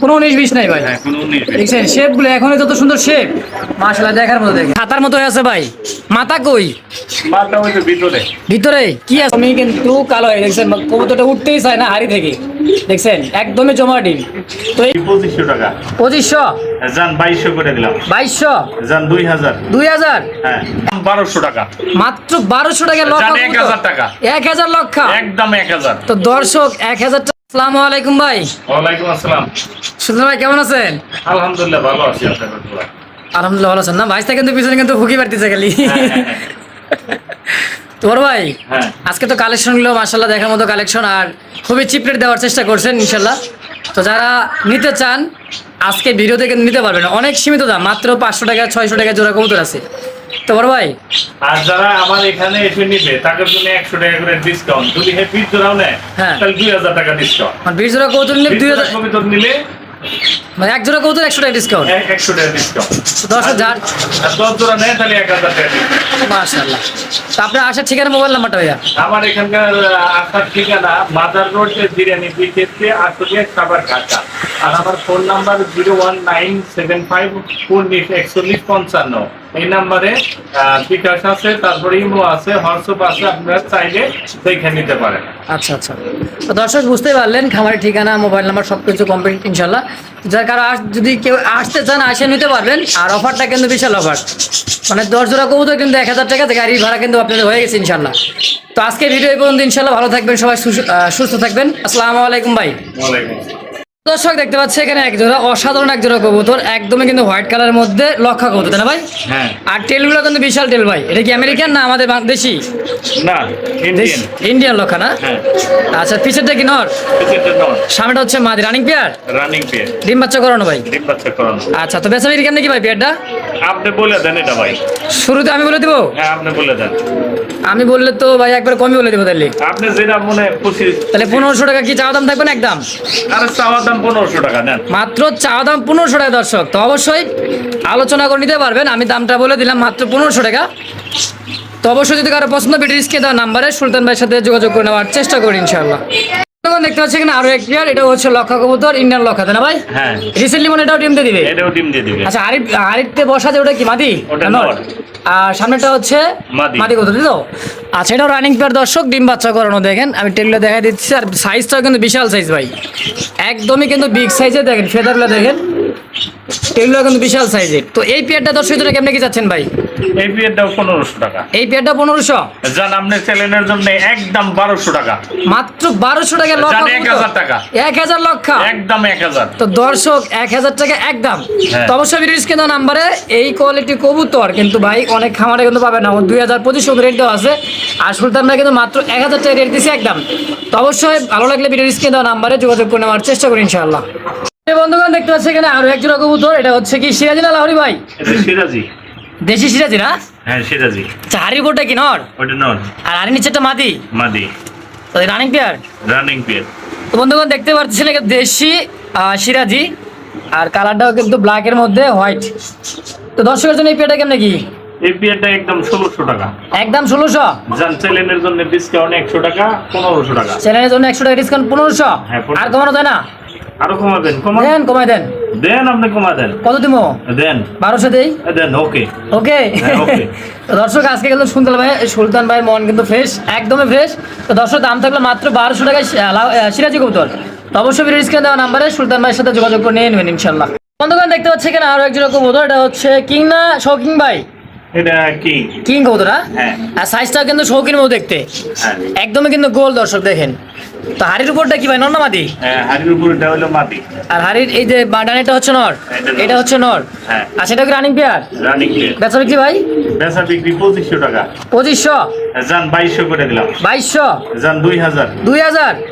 কোনো উনিশ বিশ নাই ভাই। হ্যাঁ। দেখছেন শেপগুলো এখনই যত সুন্দর শেপ। মাশাআল্লাহ দেখার মতো দেখেন। খাতার মতো আছে ভাই। মাথা কই? ভিতরে। ভিতরে? কি আছে? আমি কিন্তু কালো হয়ে দেখছেন কবুতরটা উঠতেই চায় না হাড়ি থেকে। দেখছেন একদমই জমা ডিম। তো এই পঁচিশশো টাকা। পঁচিশশো? যান বাইশশো করে দিলাম। বাইশশো? যান দুই হাজার। দুই হাজার? হ্যাঁ বারোশো টাকা। মাত্র বারোশো টাকা লক্ষ এক হাজার টাকা। এক হাজার লক্ষ। একদম এক হাজার। তো দর্শক এক হাজার আসসালামু আলাইকুম ভাই। ওয়ালাইকুম আসসালাম। সুন্দর ভাই কেমন আছেন? আলহামদুলিল্লাহ ভালো আছি আলহামদুলিল্লাহ। ভালো আছেন। না ভাইসটা কিন্তু পিছনে কিন্তু ফুকি বাড়তেছে খালি। হ্যাঁ, হ্যাঁ, তোর ভাই হ্যাঁ। আজকে তো কালেকশনগুলো মাসাল্লাহ দেখার মতো কালেকশন আর খুবই চিপ্রেট দেওয়ার চেষ্টা করছেন ইনশাল্লাহ তো যারা নিতে চান আজকে ভিডিও থেকে নিতে পারবেন। অনেক সীমিত দাম মাত্র পাঁচশো টাকা ছয়শো টাকা জোড়া কবুতর আছে। তো বড় ভাই। আর যারা আমার এখানে এসে নিবে তাদের জন্য একশো টাকা করে ডিসকাউন্ট যদি হ্যাঁ বিশ জোড়াও নেয় হ্যাঁ। তাহলে দুই হাজার টাকা ডিসকাউন্ট বিশ জোড়া কবুতর নিলে দুই হাজার কবুতর নিলে মানে এক জোড়া কবুতর একশো টাকা ডিসকাউন্ট এক- একশো টাকা ডিসকাউন্ট দশ হাজার। দশ জোড়া নেয় তাহলে এক হাজার টাকা। মাশাল্লাহ তো আপনার আসার ঠিকানা মোবাইল নাম্বারটা ভাইয়া? আমার এখানকার আসার ঠিকানা মাদার রোড বিরিয়ানি বিকেতে আসলে সাবার ঘাটা। আর আমার phone number zero one nine seven five উনিশ একচল্লিশ পঞ্চান্ন এই নাম্বারে বিকাশ আছে তারপরে ইমো আছে হোয়াটসঅ্যাপ আছে আপনারা চাইলে দেখে নিতে পারেন। আচ্ছা আচ্ছা। দর্শক বুঝতেই পারলেন খামারের ঠিকানা মোবাইল নাম্বার সব কিছু কমপ্লিট ইনশাল্লাহ যার কারও আস যদি কেউ আসতে চান আসে নিতে পারবেন আর অফারটা কিন্তু বিশাল অফার মানে দশ জোড়া কবুতর কিন্তু এক হাজার টাকা গাড়ি ভাড়া কিন্তু আপনাদের হয়ে গেছে ইনশাল্লাহ তো আজকে ভিডিও এই পর্যন্ত ইনশাল্লাহ ভালো থাকবেন সবাই সুস্থ থাকবেন। আসসালামু আলাইকুম ভাই। ওয়ালাইকুম আসসালাম। দর্শক দেখতে পাচ্ছি এখানে এক জোড়া অসাধারণ এক জোড়া কবুতর একদমই কিন্তু হোয়াইট কালারের মধ্যে লক্ষা কবুতর তাই না ভাই? হ্যাঁ। আর টেলগুলো কিন্তু বিশাল টেল ভাই। এটা কি আমেরিকান না আমাদের দেশি? না ইন্ডিয়ান ইন্ডিয়ান লক্ষা না? হ্যাঁ। আচ্ছা পিছেরটা কি নর সামনেটা হচ্ছে মাদি। রানিং পেয়ার রানিং পেয়ে ডিম বাচ্চা করানো ভাই? ডিম বাচ্চা করানো। আচ্ছা তো বেচা বিক্রি কেমন কি ভাই পেয়ারটা? আপনি বলে দেন এটা ভাই। শুরুতে আমি বলে দিব? হ্যাঁ আপনি বলে দেন। আমি বললে তো ভাই একবার কমই বলে দিব তাহলে। আপনি যেটা মনে খুশি। তাহলে পনেরোশো টাকা কি চাওয়া দাম থাকবে না একদম? আর চাওয়া দাম পনেরোশো টাকা মাত্র চাওয়া দাম পনেরোশো টাকা, দর্শক। তো অবশ্যই আলোচনা করে নিতে পারবেন। আমি দামটা বলে দিলাম মাত্র পনেরোশো টাকা। তো অবশ্যই যদি কারও পছন্দ ব্রিটিশকে দেওয়া নাম্বারে সুলতান ভাইয়ের সাথে যোগাযোগ করে নেওয়ার চেষ্টা করি ইনশাল্লাহ তখন দেখতে পাচ্ছি এখানে আরও এক প্লেয়ার এটা হচ্ছে লক্ষা কবুতর ইন্ডিয়ান লক্ষা না ভাই? হ্যাঁ। রিসেন্টলি মনে এটাও টিম দিয়ে দিবে? এটাও ডিম দিয়ে দিবে। আচ্ছা আরিফ আরিফতে বসা যে ওটা কি মাদি? ওটা না নর? নর। আর সামনেটা হচ্ছে মাদি। মাদি কত তো আচ্ছা এটাও রানিং পেয়ার দর্শক ডিম বাচ্চা করানো দেখেন। আমি টেবিলে দেখা দিচ্ছি আর সাইজটাও কিন্তু বিশাল সাইজ ভাই। একদমই কিন্তু বিগ সাইজে দেখেন ফেদারগুলো দেখেন। কিন্তু বিশাল সাইজের। তো এই পেয়ারটা দর্শক জন্য কেমনে কি যাচ্ছেন ভাই? এই পনেরোশো টাকা। এই পেয়ারটা পনেরোশো? আপনার চ্যানেলের জন্য একদম বারোশো টাকা। মাত্র বারোশো টাকা লক্ষ এক হাজার টাকা। এক হাজার লক্ষ? একদম এক হাজার। তো দর্শক এক হাজার টাকা একদম। হ্যাঁ। তো অবশ্যই নাম্বারে এই কোয়ালিটি কবুতর কিন্তু ভাই অনেক খামারে কিন্তু পাবে না। দুই হাজার পঁচিশশো রেট দেওয়া আছে। কিন্তু মাত্র এক হাজার টাকা রেট দিচ্ছে একদম। তো অবশ্যই ভালো লাগলে স্ক্রিন দেওয়া নাম্বারে যোগাযোগ করে নেওয়ার চেষ্টা করি ইনশাআল্লাহ। এই বন্ধুগণ দেখতে পাচ্ছি এখানে আরও একজন কবুতর এটা হচ্ছে কি সিরাজি না লাহরি ভাই? সিরাজি। দেশি সিরাজি না? হ্যাঁ সিরাজি। আচ্ছা হাড়ির কোটটা কি নর? ওটা নন আর নিচেটা মাদি? মাদি। তো রানিং পেয়ার রানিং পেয়ার তো বন্ধুগণ দেখতে পাচ্ছেন এটা দেশি সিরাজি আর কালারটাও কিন্তু ব্ল্যাকের মধ্যে হোয়াইট তো দর্শকের জন্য এই পেয়ারটা কেমন কি? এই বিয়েরটা একদম ষোলোশো টাকা। একদম ষোলোশো? চ্যানেলের জন্য ডিসকাউন্ট একশো টাকা পনেরোশো টাকা। চ্যানেলের জন্য একশো টাকা ডিসকাউন্ট পনেরোশো? হ্যাঁ, আর কমানো যায় না? আরও দেন দেন কমাই দেন। দেন আপনি কমা দেন। কত দিব? দেন। বারোশো দেই? দেন ওকে। ওকে। হ্যাঁ, দর্শক আজকে কিন্তু সুলতান ভাই সুলতান ভাইয়ের মন কিন্তু ফ্রেশ একদমই ফ্রেশ তো দর্শক দাম থাকল মাত্র বারোশো টাকায় সিরাজি কবুতর। তো অবশ্যই ভিডিও স্ক্রিনে দেওয়া নাম্বারে সুলতান ভাইয়ের সাথে যোগাযোগ করে নিয়ে নেবেন ইনশাল্লাহ বন্ধুগণ দেখতে পাচ্ছি এখানে আরও একজন কবুতর এটা হচ্ছে কিং না শৌকিং ভাই। এটা কি কিং কবুতর হ্যাঁ? আর সাইজটা কিন্তু শৌখিন মতো দেখতে। হ্যাঁ। একদমই কিন্তু গোল দর্শক দেখেন। তো হাড়ির উপরটা কি ভাই হ্যাঁ হাড়ির উপরটা হলো মাটি আর হাড়ির এই যে বাডানিটা হচ্ছে নর? এটা হচ্ছে নর? হ্যাঁ। আর সেটা কি রানিং পেয়ার রানিং পেয়ার বেচা বিক্রি ভাই? বেচা বিক্রি টাকা। করে দিলাম।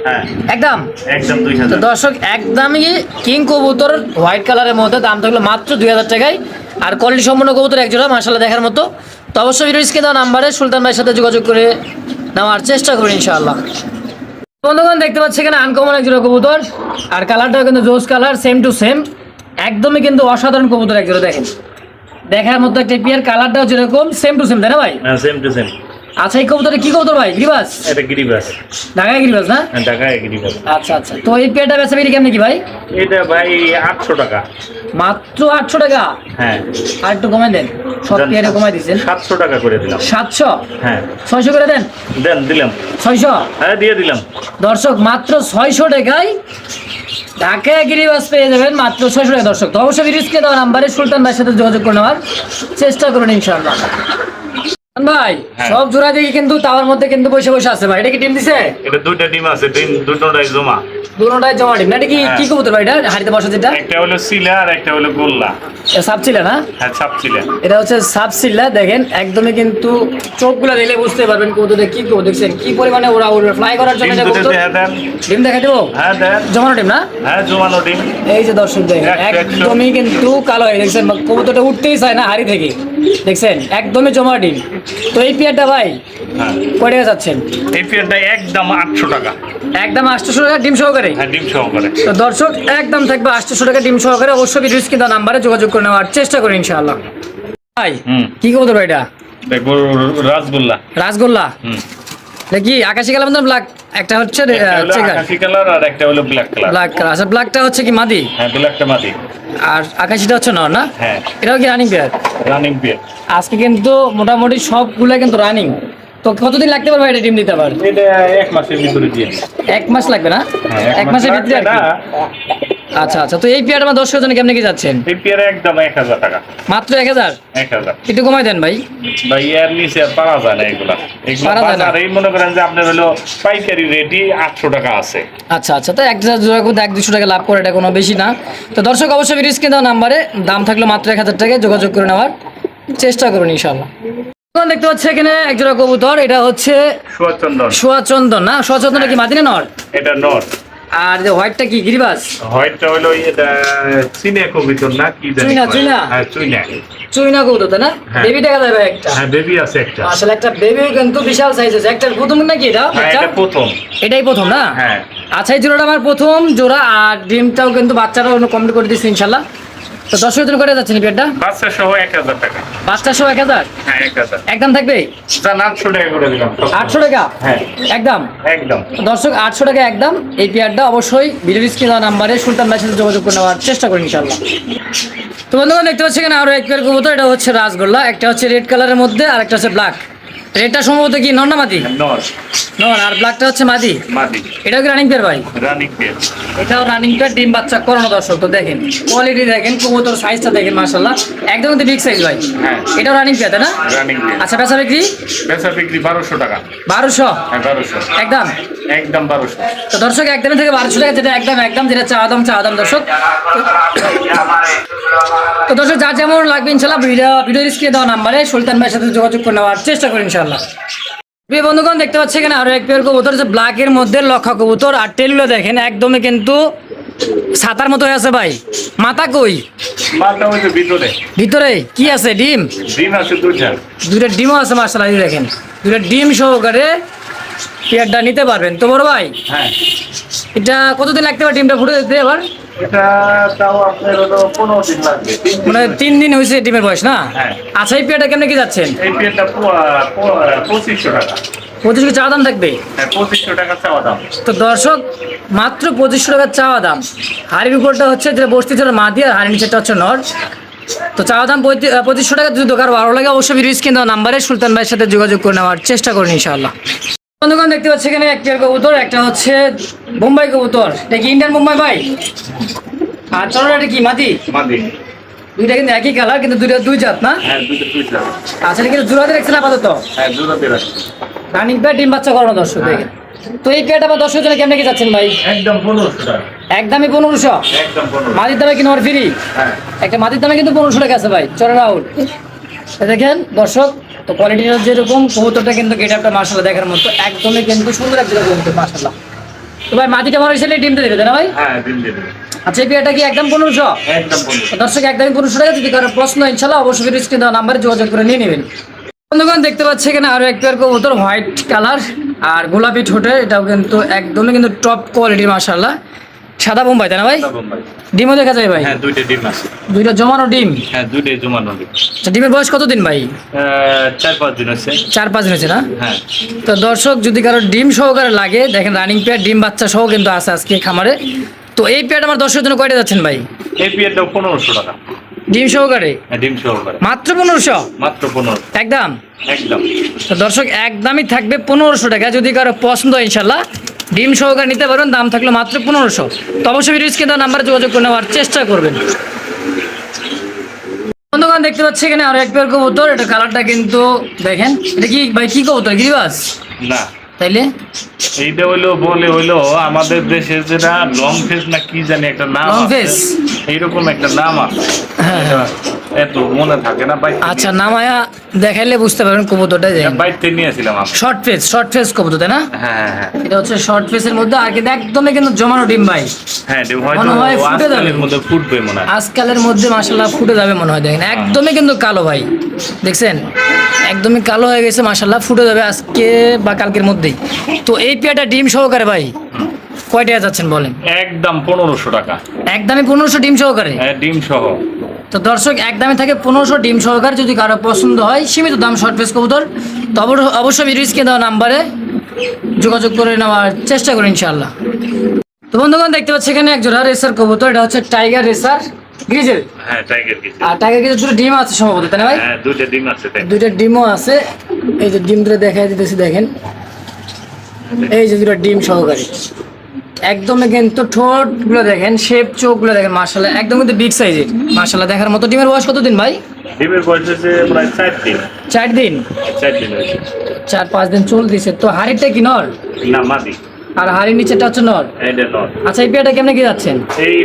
হ্যাঁ। একদম? একদম তো দর্শক একদমই কিং কবুতর হোয়াইট কালারের মধ্যে দাম থাকল মাত্র দুই হাজার টাকায়। আর কোয়ালিটি সম্পন্ন কবুতর একজোড়া মার্শাল্লাহ দেখার মতো। তো অবশ্যই ভিডিও স্ক্রিনে দেওয়া নাম্বারে সুলতান ভাইয়ের সাথে যোগাযোগ করে নেওয়ার চেষ্টা করি ইনশাআল্লাহ। বন্ধুগণ, দেখতে পাচ্ছি এখানে আনকমন একজোড়া কবুতর, আর কালারটাও কিন্তু জোস কালার সেম টু সেম একদমই কিন্তু অসাধারণ কবুতর একজোড়া দেখেন। দেখার মতো একটা পিয়ার কালারটাও যেরকম সেম টু সেম তাই না ভাই? সেম টু সেম আচ্ছা এই কবুতরে কি কবুতর ভাই? গিরিবাস? এটা গিরিবাস। ঢাকায় গিরিবাস না? হ্যাঁ ঢাকায় গিরিবাস। আচ্ছা আচ্ছা। তো এই পেয়ারটা বেচা বিক্রি কেমনি কি ভাই? এটা ভাই আটশো টাকা। মাত্র আটশো টাকা? হ্যাঁ। আর একটু কমাই দেন। সব পেয়ারে কমাই দিচ্ছেন সাতশো টাকা করে দিলাম। সাতশো? হ্যাঁ। ছয়শো করে দেন? দেন দিলাম। ছয়শো? হ্যাঁ দিয়ে দিলাম। দর্শক মাত্র ছয়শো টাকায় ঢাকায় গিরিবাস পেয়ে যাবেন মাত্র ছয়শো টাকা। দর্শক তো অবশ্যই বিরিজকে দেওয়া নাম্বারে সুলতান ভাইয়ের সাথে যোগাযোগ করে নেওয়ার চেষ্টা করুন ইনশাআল্লাহ। ভাই হ্যাঁ। সব জোড়া দিকে কিন্তু তাওয়ার মধ্যে কিন্তু বসে বসে আছে ভাই। এটা কি টিম দিছে? এটা দুইটা ডিম আছে ডিম দুটোটাই জমা। দুটোটাই জমা এটা কি হ্যাঁ। কি কবুতর ভাই এটা হাড়িতে বসা যেটা? একটা হলো সিলা আর একটা হলো গোল্লা। এটা সাপ না? হ্যাঁ ছিলেন এটা হচ্ছে সাপ দেখেন একদমই কিন্তু চোখগুলো দিলে বুঝতে পারবেন কবুতরটা কি কবুতর দেখছেন কি পরিমাণে ওরা উড়বে ফ্লাই করার জন্য ডিম এটা কবুতর দেখা ডিম দেখা দেবো? হ্যাঁ দেন। জমানো না? হ্যাঁ জমানো ডিম। এই যে দর্শক দেখেন। একদমই কিন্তু কালো হয়ে দেখছেন কবুতরটা উঠতেই চায় না হাড়ি থেকে। দেখছেন একদমই জমা ডিম। তো এই পেয়ারটা ভাই হ্যাঁ। কয় টাকা যাচ্ছেন? এই পেয়ারটা একদম আটশো টাকা। একদম আটশোশো টাকা ডিম সহকারে? হ্যাঁ ডিম সহকারে। তো দর্শক একদম থাকবে আটশোশো টাকা ডিম সহকারে। অবশ্যই ভিডিওস কিন্তু নাম্বারে যোগাযোগ করে নেওয়ার চেষ্টা করি ইনশাআল্লাহ। ভাই কি কবুতর এটা? রাসগোল্লা রাসগোল্লা এটা আকাশি কালার ব্ল্যাক একটা হচ্ছে আকাশি কালার আর একটা হলো ব্ল্যাক কালার। Black colour. আচ্ছা ব্ল্যাকটা হচ্ছে কি মাদি? হ্যাঁ ব্ল্যাকটা মাটি আর আকাশিটা হচ্ছে নর না? হ্যাঁ। এটাও কি রানিং পেয়ার রানিং পেয়ার আজকে কিন্তু মোটামুটি সবগুলো কিন্তু রানিং তো কতদিন লাগতে পারবে এটা টিম দিতে পার এটা এক মাসের ভিতরে দিয়ে এক মাস লাগবে না? হ্যাঁ, এক মাসের ভিতরে। আচ্ছা আচ্ছা। তো এই পেয়ারটা আমার দর্শকের জন্য কেমনে কি যাচ্ছেন এই পেয়ার একদম এক হাজার টাকা। মাত্র এক হাজার? এক হাজার। একটু কমাই দেন ভাই। ভাই এর নিচে পারা যায় না এগুলা। এগুলো। বাজার এই মনে করেন যে আপনার হলো পাইকারি রেটই আটশো টাকা আছে। আচ্ছা আচ্ছা। তো এক হাজার জোড়া করতে টাকা লাভ করে এটা কোনো বেশি না। তো দর্শক অবশ্যই স্ক্রিন দেওয়া নাম্বারে দাম থাকল মাত্র এক হাজার টাকায় যোগাযোগ করে নেওয়ার চেষ্টা করুন ইনশাল্লাহ এখন দেখতে পাচ্ছি এখানে এক জোড়া কবুতর এটা হচ্ছে সুয়াচন্দন। সোয়াচন্দন না? সোয়াচন্দন কি মাদিনে নর? এটা নট আর যে হোয়াইটটা কি গিরিবাস? হোয়াইটটা হলো চিনে কবিতর না কি জানি চুইনা। চুইনা? হ্যাঁ চুইনা। চুইনা কবুতর তাই না? হ্যাঁ। বেবি দেখা যাবে একটা। হ্যাঁ বেবি আছে একটা। আসলে একটা বেবিও কিন্তু বিশাল সাইজ আছে একটা প্রথম নাকি এটা? হ্যাঁ এটা প্রথম। এটাই প্রথম না? হ্যাঁ। আচ্ছা এই জোড়াটা আমার প্রথম জোড়া আর ডিমটাও কিন্তু বাচ্চারাও কমপ্লিট করে দিচ্ছে ইনশাল্লাহ তো দশ জন করে যাচ্ছে পেটটা বাচ্চা সহ এক হাজার টাকা। বাচ্চা সহ এক হাজার? হ্যাঁ এক হাজার। একদম থাকবে? জান আটশো টাকা করে দিলাম। আটশো টাকা? হ্যাঁ। একদম? একদম। দর্শক আটশো টাকা একদম। এই পেয়ারটা অবশ্যই ভিডিও স্ক্রিন নাম্বারে সুলতান ভাইয়ের সাথে যোগাযোগ করে নেওয়ার চেষ্টা করি ইনশাল্লাহ তো বন্ধুগণ দেখতে পাচ্ছি এখানে আরও এক পেয়ার কবুতর এটা হচ্ছে রাসগোল্লা। একটা হচ্ছে রেড কালারের মধ্যে আর একটা হচ্ছে ব্ল্যাক। রেডটা সম্ভবত কি? নন্না মাদি? নর। নন আর ব্ল্যাকটা হচ্ছে মাদি? মাদি। এটাও কি রানিং পেয়ার ভাই? রানিং পেয়ার এটাও রানিং পেয়ার ডিম বাচ্চা করানো দর্শক তো দেখেন কোয়ালিটি দেখেন কবুতর সাইজটা দেখেন মাশাআল্লাহ। একদম কিন্তু বিগ সাইজ ভাই। হ্যাঁ। এটাও রানিং পেয়ার তাই না? রানিং পেয়ার আচ্ছা বেচা বিক্রি? বেচা বিক্রি 1200 টাকা। 1200 হ্যাঁ 1200 একদম। একদম বারোশো। তো দর্শক থেকে বারোশো টাকা যেটা একদম একদম যেটা দাম দাম দর্শক। তো দর্শক যা যেমন লাগবে ইনশাল্লাহ ভিডিও ভিডিও স্ক্রিনে দেওয়া নাম্বারে সুলতান ভাইয়ের সাথে যোগাযোগ করে নেওয়ার চেষ্টা করি ইনশাল্লাহ। প্রিয় বন্ধুগণ দেখতে পাচ্ছি এখানে আরও এক পেয়ার কবুতর যে ব্ল্যাকের মধ্যে লক্ষা কবুতর। আর টেলগুলো দেখেন একদমই কিন্তু ছাতার মতো হয়ে আছে ভাই। মাথা কই? ভিতরে। ভিতরে? কি আছে ডিম? ডিম আছে দুইটা। দুইটা ডিমও আছে মার্শাল দেখেন। দুইটা ডিম সহকারে পেয়ারটা নিতে পারবেন। তো বড় ভাই হ্যাঁ। এটা কতদিন লাগতে পারে ডিমটা ফুটে দিতে দিন মানে তিন দিন হয়েছে ডিমের বয়স না? হ্যাঁ। আচ্ছা এই পেয়ারটা কেমনে কি যাচ্ছেন? এই পেয়ারটা পঁচিশশো টাকা। দাম থাকবে? হ্যাঁ পঁচিশশো টাকা চাওয়া দাম। তো দর্শক মাত্র পঁচিশশো টাকার চাওয়া দাম। হাড়ির উপরটা হচ্ছে যেটা বসতে ছিল মাদি আর হাড়ির নিচেরটা হচ্ছে নর। তো চাওয়া দাম পঁচিশশো টাকা যদি দোকান ভালো লাগে অবশ্যই নাম্বারে সুলতান ভাইয়ের সাথে যোগাযোগ করে নেওয়ার চেষ্টা করুন ইনশাআল্লাহ। বন্ধুগণ দেখতে পাচ্ছি এখানে এক পেয়ার কবুতর একটা হচ্ছে বোম্বাই কবুতর। এটা কি ইন্ডিয়ান বোম্বাই ভাই? আর চলো এটা কি মাদি? মাদি। দুইটা কিন্তু একই কালার কিন্তু দুইটা দুই জাত না? হ্যাঁ আচ্ছা এটা কিন্তু জোড়াতে দেখছেন আপাতত? হ্যাঁ রানিং পেয়ার ডিম বাচ্চা করানো দর্শক দেখেন। তো এই পেয়ারটা আবার দর্শক জন্য কেমনে কি যাচ্ছেন ভাই? একদম পনেরোশো একদমই পনেরোশো? মাটির দামে কিনে ফ্রি হ্যাঁ। একটা মাটির দামে কিন্তু পনেরোশো টাকা আছে ভাই চলে রাহুল। দেখেন দর্শক তো কোয়ালিটিটা যেরকম কবুতরটা কিন্তু গেট আপটা মার্শাল্লাহ দেখার মতো একদমই কিন্তু সুন্দর একটা কবুতর মার্শাল্লাহ তো ভাই মাটিটা বড় হিসেবে ডিমটা দেবে না ভাই? হ্যাঁ দিন দেবে। আচ্ছা এই পেয়ারটা কি একদম পনেরোশো? দর্শক একদমই পনেরোশো টাকা যদি কারও প্রশ্ন ইনশাল্লাহ অবশ্যই ভিডিও স্ক্রিন দেওয়া নাম্বারে যোগাযোগ করে নিয়ে নেবেন। বন্ধুগণ দেখতে পাচ্ছি এখানে আরও এক পেয়ার কবুতর হোয়াইট কালার আর গোলাপি ঠোঁটে এটাও কিন্তু একদমই কিন্তু টপ কোয়ালিটির মাশাল্লাহ সাদা বোম্বাই তাই না ভাই। ডিমও দেখা যায় ভাই? হ্যাঁ দুইটা ডিম আছে। দুইটা জমানো ডিম? হ্যাঁ দুইটাই জমানো ডিম। আচ্ছা, ডিমের বয়স কতদিন ভাই? চার পাঁচ দিন আছে চার পাঁচ দিন হয়েছে না? হ্যাঁ। তো দর্শক যদি কারও ডিম সহকারে লাগে দেখেন রানিং পেয়ার ডিম বাচ্চা সহ কিন্তু আছে আজকে খামারে। তো এই পেয়ারটা আমার দর্শকের জন্য কয়টা যাচ্ছেন ভাই? এই পিএটা পনেরোশো টাকা। ডিম সহকারে? হ্যাঁ, ডিম সহকারে। মাত্র পনেরোশো? মাত্র পনেরো একদম? একদম। তো দর্শক একদমই থাকবে পনেরোশো টাকা যদি কারও পছন্দ হয় ইনশাল্লাহ। ডিম সহকারে নিতে পারবেন, দাম থাকল মাত্র পনেরোশো। তো অবশ্যই ভিডিও স্ক্রিনে নাম্বারে যোগাযোগ করে নেওয়ার চেষ্টা করবেন। বন্ধুগণ, দেখতে পাচ্ছি এখানে আরও এক পেয়ার কবুতর, এটা কালারটা কিন্তু দেখেন, এটা কি ভাই, কি কবুতর গিরিবাস না। তাইলে? এইটা হইল বলে হইল আমাদের দেশে যেটা লং ফেস না কি জানি একটা নাম আছে। face? এইরকম একটা নাম আছে। হ্যাঁ, হ্যাঁ। এত মনে থাকে না বাইক আচ্ছা নামায়া দেখাইলে বুঝতে পারবেন কবুতরটা বাইকতে নিয়েছিলাম আমি। শর্ট ফেস শর্ট ফেস কবুতর তাই না? হ্যাঁ হ্যাঁ এটা হচ্ছে শর্ট ফেসের মধ্যে আর কিন্তু একদমই কিন্তু জমানো ডিম ভাই। হ্যাঁ ডিম হয়তো মনে হয় ফুটে যাবে। আজকালের মধ্যে ফুটবে মনে হয়। আজকালের মধ্যে মাসাল্লাহ ফুটে যাবে মনে হয় দেখেন। একদমই কিন্তু কালো ভাই। দেখছেন? একদমই কালো হয়ে গেছে মাসাল্লাহ ফুটে যাবে আজকে বা কালকের মধ্যেই তো এই পেয়ারটা ডিম সহকারে ভাই কয় টাকা যাচ্ছেন বলেন? একদম পনেরোশো টাকা। একদমই পনেরোশো ডিম সহকারে? হ্যাঁ ডিম সহ। তো দর্শক একদমে থাকে পনেরোশো ডিম সহকারে যদি কারও পছন্দ হয় সীমিত দাম শর্ট ফেস কবুতর। তো অবশ্য- অবশ্যই ভিডিওসকে দেওয়া নাম্বারে যোগাযোগ করে নেওয়ার চেষ্টা করি ইনশাল্লাহ তো বন্ধুগণ দেখতে পাচ্ছি এখানে এক জোড়া রেসার কবুতর এটা হচ্ছে টাইগার রেসার গ্রিজেল হ্যাঁ টাইগার কিছু আর টাইগার গ্রিজেল দুটো ডিম আছে সম্ভবত তাই না ভাই? হ্যাঁ দুইটা ডিম আছে তাই। দুইটা ডিমও আছে। এই যে ডিম দুটো দেখাই দিতেছি দেখেন। এই যে দুটো ডিম সহকারে। একদম কিন্তু ঠোঁটগুলো দেখেন শেপ চোখগুলো দেখেন মার্শাল্লাহ একদম কিন্তু বিগ সাইজের মার্শাল্লাহ দেখার মতো ডিমের বয়স কতদিন ভাই? ডিমের বয়স হচ্ছে প্রায় চার দিন। চার দিন? চার দিন চার পাঁচ দিন চলতেছে। তো হাড়িটা কি নর? না মাদি। আর হাড়ির নিচেটা হচ্ছে নর? এটা নয় আচ্ছা এই পেয়ারটা কেমনে কি যাচ্ছেন? এই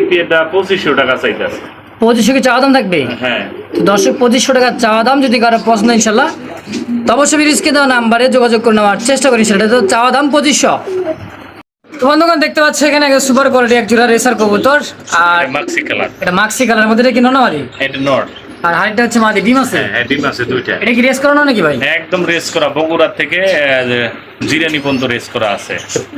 পঁচিশশো টাকা চাইতেছে পঁচিশশো কি চাওয়া দাম থাকবে? হ্যাঁ। দর্শক পঁচিশশো টাকা চাওয়া দাম যদি কারও পছন্দ ইনশাল্লাহ তো অবশ্যই বিরিজকে দেওয়া নাম্বারে যোগাযোগ করে নেওয়ার চেষ্টা করি সেটা তো চাওয়া দাম পঁচিশশো। তো বন্ধুগণ দেখতে পাচ্ছি এখানে সুপার কোয়ালিটি এক জোড়া রেসার কবুতর আর মাক্সি কালার এটা মাক্সি কালারের মধ্যে এটা কি ননামারি এটা নট আর হাড়িটা হচ্ছে মাদি ডিম আছে? হ্যাঁ হ্যাঁ ডিম আছে দুইটা। এটা কি রেস করানো নাকি ভাই? একদম রেস করা। বগুড়া থেকে জিরানি পর্যন্ত রেস করা আছে।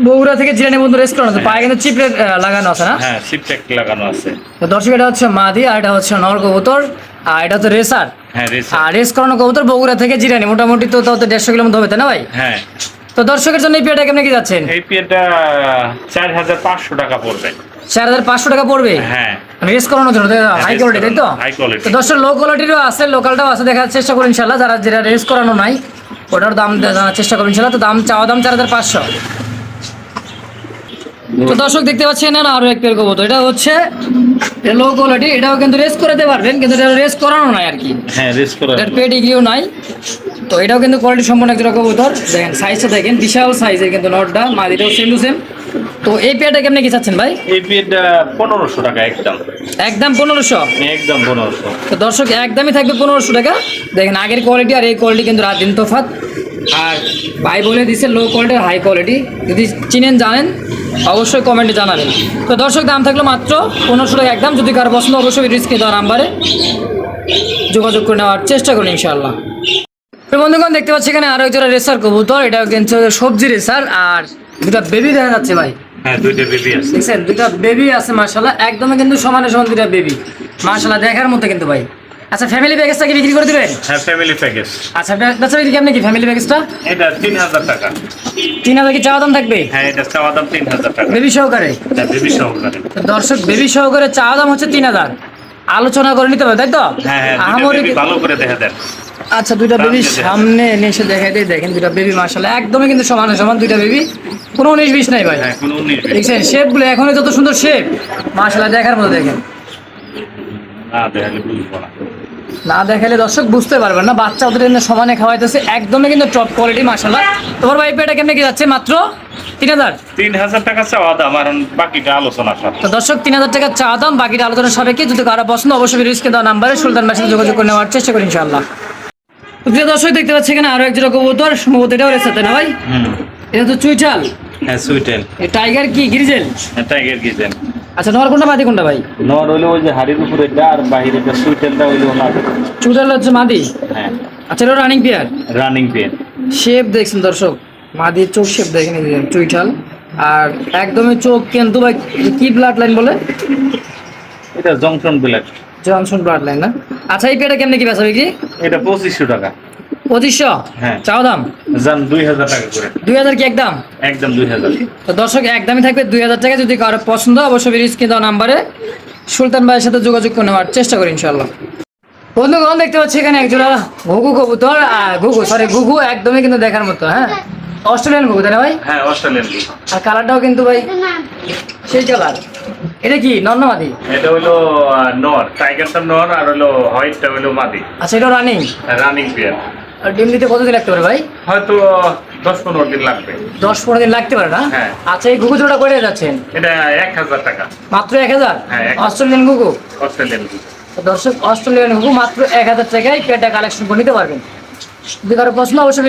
বগুড়া থেকে জিরানি বন্ধু রেস করানো তো? পায়ে কিন্তু চিপলে লাগানো আছে না? হ্যাঁ সিপটেক লাগানো আছে। তো দর্শক এটা হচ্ছে মাদি আর এটা হচ্ছে নর কবুতর। আর এটা হচ্ছে রেসার হ্যাঁ আর রেস করানো কবুতর বগুড়া থেকে জিরানি। মোটামুটি তো তাও তো দেড়শো কিলোমিটার মতো হবে তাই না ভাই? হ্যাঁ। তো দর্শকের জন্য এই পেয়ারটা কেমন কি যাচ্ছেন? এই পিএটা চার হাজার পাঁচশো টাকা পড়বে। চার হাজার পাঁচশো টাকা পড়বে? হ্যাঁ। রেস করানোর জন্য হাই কোয়ালিটি তাই তো? তো দর্শক লো কোয়ালিটিরও আছে লোকালটাও আছে দেখার চেষ্টা করুন ইনশাল্লাহ যারা যেটা রেস করানো নাই ওটার দাম জানার চেষ্টা করুন ইনশাল্লাহ তো দাম চাওয়া দাম চার হাজার পাঁচশো। তো দর্শক দেখতে পাচ্ছেন না আরও এক পেয়ার কবুতর। এটা হচ্ছে লো কোয়ালিটি এটাও কিন্তু রেস করাতে পারবেন কিন্তু এটা রেস করানো নাই আর কি। হ্যাঁ রেস করা এটার পেট এগিয়েও নাই। তো এটাও কিন্তু কোয়ালিটি সম্পন্ন একটা কবুতর। দেখেন সাইজটা দেখেন বিশাল সাইজের কিন্তু নটটা মাদিটাও সেম টু সেম তো এই পেয়ারটা কেমনে কি চাচ্ছেন ভাই? এই পিএটা পনেরোশো টাকা একদম। একদম পনেরোশো? একদম পনেরোশো। তো দর্শক একদমই থাকবে পনেরোশো টাকা। দেখেন আগের কোয়ালিটি আর এই কোয়ালিটি কিন্তু রাত দিন তফাত আর ভাই বলে দিছে লো কোয়ালিটি হাই কোয়ালিটি যদি চিনেন জানেন অবশ্যই কমেন্টে জানাবেন। তো দর্শক দাম থাকল মাত্র পনেরোশো টাকা। একদম যদি কারও পছন্দ অবশ্যই রিস্কে দেওয়া নাম্বারে যোগাযোগ করে নেওয়ার চেষ্টা করুন ইনশাআল্লাহ। তো বন্ধুগণ দেখতে পাচ্ছি এখানে আরও একজোড়া রেসার কবুতর। এটা কিন্তু সবজি রেসার আর দুটা বেবি দেখা যাচ্ছে ভাই। হ্যাঁ দুইটা বেবি আছে। দেখছেন? দুইটা বেবি আছে মার্শাল্লাহ একদমই কিন্তু সমানে সমান দুইটা বেবি মার্শাল্লাহ দেখার মতো কিন্তু ভাই। আচ্ছা ফ্যামিলি প্যাকেজটা কি বিক্রি করে দিবেন হ্যাঁ ফ্যামিলি প্যাকেজ আচ্ছা বেচা বিক্রি কেমন কি ফ্যামিলি প্যাকেজটা এটা তিন হাজার টাকা। তিন হাজার কি চাওয়া দাম থাকবে? হ্যাঁ এটা চাওয়া দাম তিন হাজার টাকা। বেবি সহকারে? হ্যাঁ বেবি সহকারে। দর্শক বেবি সহকারে চাওয়া দাম হচ্ছে তিন হাজার আলোচনা করে নিতে হবে তাই তো? হ্যাঁ হ্যাঁ ভালো করে দেখা দেন। আচ্ছা দুইটা বেবি সামনে। এনে এসে দেখাই দিয়ে দেখেন দুইটা বেবি মার্শাল্লাহ একদমই কিন্তু সমান সমান দুইটা বেবি কোনো উনিশ বিশ নাই ভাই। হ্যাঁ কোনো উনিশ দেখছেন শেপগুলো এখনই যত সুন্দর শেপ মার্শাল্লাহ দেখার মতো দেখেন। না দেখালে বুঝব না। না দেখালে দর্শক বুঝতে পারবেন না বাচ্চা ওদের এমনি সমানে খাওয়াইতেছে একদমই কিন্তু টপ কোয়ালিটি মাসাল্লাহ তোমার ভাই পেটা কেমনে কি যাচ্ছে? মাত্র তিন হাজার? তিন হাজার টাকা চাওয়া দাম আর বাকিটা আলোচনা সব তো দর্শক তিন হাজার টাকা চা দাম বাকিটা আলোচনা সাপেক্ষে যদি কারও পছন্দ অবশ্যই রিস্কে দেওয়া নাম্বারে সুলতান মেশিনে যোগাযোগ করে নেওয়ার চেষ্টা করি ইনশাআল্লাহ। তো প্রিয় দর্শক দেখতে পাচ্ছি এখানে আরও একজোড়া কবুতর সম্ভবত এটাও রেসাতে না ভাই? এটা তো চুইটাল হ্যাঁ সুইটেল এই টাইগার কি গিরিজেল? হ্যাঁ টাইগার গিজেন আচ্ছা নর কোনটা মাদি কোনটা ভাই? নর হইল ওই যে হাড়ির উপরে আর বাহিরে সুইটেলটা হইল ওনার। চুইটাল হচ্ছে মাদি? হ্যাঁ। আচ্ছা এটা running pair running pen shape দেখছেন দর্শক মাদির চোখ শেপ দেখেন চুইঠাল আর একদমই চোখ কিন্তু ভাই কি ব্লাড লাইন বলে? এটা junction black Johnson blood line না? আচ্ছা এই পেটা কেমনে কি বেচা বিক্রি? এটা পঁচিশশো টাকা। পঁচিশশো? হ্যাঁ। চাও দাম? দুই হাজার টাকা করে। দুই হাজার কি একদম একদম দুই হাজার। তো দর্শক একদমই থাকবে দুই হাজার টাকা। যদি কারও পছন্দ অবশ্যই ভিডিও স্ক্রিন দেওয়া নাম্বারে সুলতান ভাইয়ের সাথে যোগাযোগ করে নেওয়ার চেষ্টা করি ইনশাল্লাহ বন্ধুগণ দেখতে পাচ্ছি এখানে একজোড়া ঘুঘু কবুতর। ঘুঘু সরি ঘুঘু একদমই কিন্তু দেখার মতো হ্যাঁ? অস্ট্রেলিয়ান ঘুঘু তাই না ভাই? হ্যাঁ অস্ট্রেলিয়ান আর কালারটাও কিন্তু ভাই সেই কালার। এটা কি নন্নমাদি এটা হলো নর টাইগারটা নর আর হলো হোয়াইটটা হলো মাদি। আচ্ছা এটা রানিং রানিং পেয়ার ডিম দিতে কতদিন লাগতে পারে ভাই? হয়তো দশ পনেরো দিন লাগবে। দশ পনেরো দিন লাগতে পারে না? হ্যাঁ। আচ্ছা এই ঘুঘু জোড়া করে যাচ্ছেন? এটা এক হাজার টাকা। মাত্র এক হাজার? হ্যাঁ, অস্ট্রেলিয়ান ঘুঘু? অস্ট্রেলিয়ান দর্শক অস্ট্রেলিয়ান ঘুঘু মাত্র এক হাজার টাকায় পেটা কালেকশন করে নিতে পারবেন। যদি কারও প্রশ্ন অবশ্যই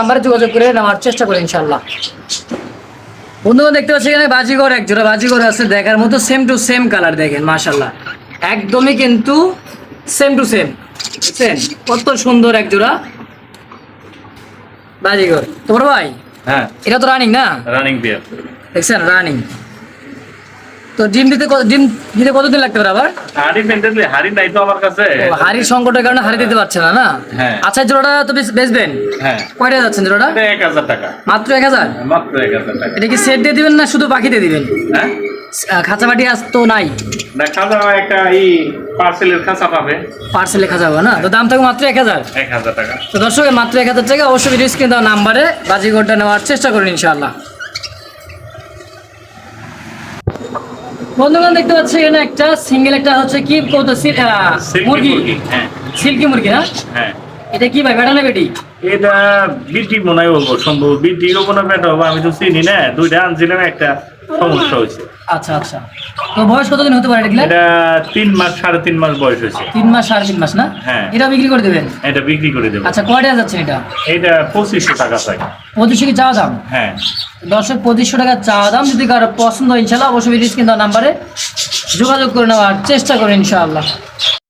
নাম্বারে যোগাযোগ করে নেওয়ার চেষ্টা করি ইনশাল্লাহ বন্ধুগণ দেখতে পাচ্ছি এখানে বাজিগর এক জোড়া বাজিগর আছে দেখার মতো সেম টু সেম কালার দেখেন মাশাল্লাহ একদমই কিন্তু সেম টু সেম বুঝছেন? কত সুন্দর এক জোড়া। বাজিগর। তোমার ভাই? হ্যাঁ। এটা তো রানিং না? রানিং পেয়ার দেখছেন রানিং তো ডিম দিতে ডিম দিতে কতদিন লাগতে পারে আবার? হাড়ি হাড়ি নাই তো আমার কাছে। হাড়ির সংকটের কারণে হাড়ি দিতে পারছে না না? হ্যাঁ। আচ্ছা জোড়াটা তো বেচবেন? হ্যাঁ। কয়টা যাচ্ছেন জোড়াটা? এটা এক হাজার টাকা। মাত্র এক হাজার? মাত্র এক হাজার টাকা। এটা কি সেট দিয়ে দিবেন না শুধু পাখি দিয়ে দিবেন? হ্যাঁ? খাঁচা বাটি আজ তো নাই। দেখা যাবে একটা এই পার্সেলের খাঁচা পাবে। পার্সেলে খাঁচা হবে না? তো দাম থাকবে মাত্র এক হাজার? এক হাজার টাকা। তো দর্শক মাত্র এক হাজার টাকা। অবশ্যই ভিডিও স্ক্রিন দেওয়া নাম্বারে বাজিগরটা নেওয়ার চেষ্টা করুন ইনশাআল্লাহ। বন্ধুগণ দেখতে পাচ্ছি এখানে একটা সিঙ্গেল একটা হচ্ছে কি কত সিল সিল্কি মুরগি। মুরগি হ্যাঁ। সিল্কি মুরগি না হ্যাঁ। এটা কি ভাই বেটা না বেটি? এটা বিটি মনে হয় বলব সম্ভব বিটি ব্যাটা হব আমি তো চিনি না। দুইটা আনছিলাম একটা সমস্যা হয়েছে। আচ্ছা আচ্ছা। তো বয়স কতদিন হতে পারে এটা এটা তিন মাস সাড়ে তিন মাস বয়স হয়েছে। তিন মাস সাড়ে তিন মাস না? হ্যাঁ। এটা বিক্রি করে দেবেন? এটা বিক্রি করে আচ্ছা কয়টা যাচ্ছে এটা? এটা পঁচিশশো টাকা চাই। পঁচিশশো কি চাওয়া দাম? হ্যাঁ। দর্শক পঁচিশশো টাকা চাওয়া দাম। যদি কারও পছন্দ হয় ইনশাল্লাহ অবশ্যই স্ক্রিন নাম্বারে যোগাযোগ করে নেওয়ার চেষ্টা করেন ইনশাআল্লাহ।